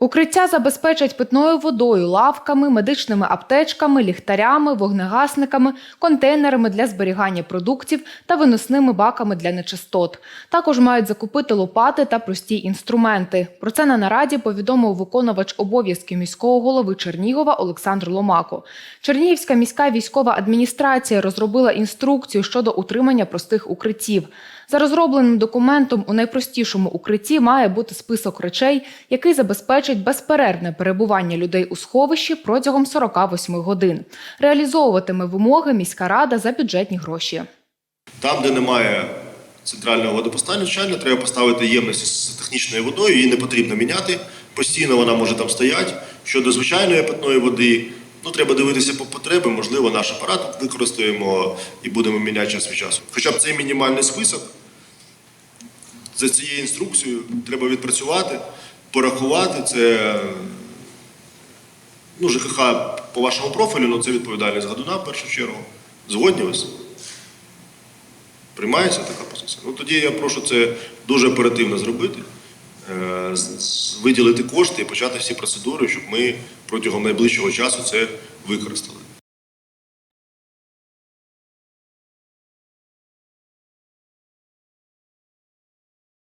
Укриття забезпечать питною водою, лавками, медичними аптечками, ліхтарями, вогнегасниками, контейнерами для зберігання продуктів та виносними баками для нечистот. Також мають закупити лопати та прості інструменти. Про це на нараді повідомив виконувач обов'язків міського голови Чернігова Олександр Ломако. Чернігівська міська військова адміністрація розробила інструкцію щодо утримання простих укриттів. За розробленим документом у найпростішому укритті має бути список речей, який забезпечить безперервне перебування людей у сховищі протягом 48 годин. Реалізовуватиме вимоги міська рада за бюджетні гроші. Там, де немає центрального водопостачання, треба поставити ємність з технічною водою, її не потрібно міняти. Постійно вона може там стояти. Щодо звичайної питної води, ну треба дивитися по потребі, можливо, наш апарат використаємо і будемо міняти час від часу. Хоча б цей мінімальний список за цією інструкцією треба відпрацювати, порахувати. Це ну, ЖКХ по вашому профілю, ну це відповідальність Гадуна в першу чергу. Згодні ви? Приймається така позиція? Ну тоді я прошу це дуже оперативно зробити, е, виділити кошти і почати всі процедури, щоб ми протягом найближчого часу це використали.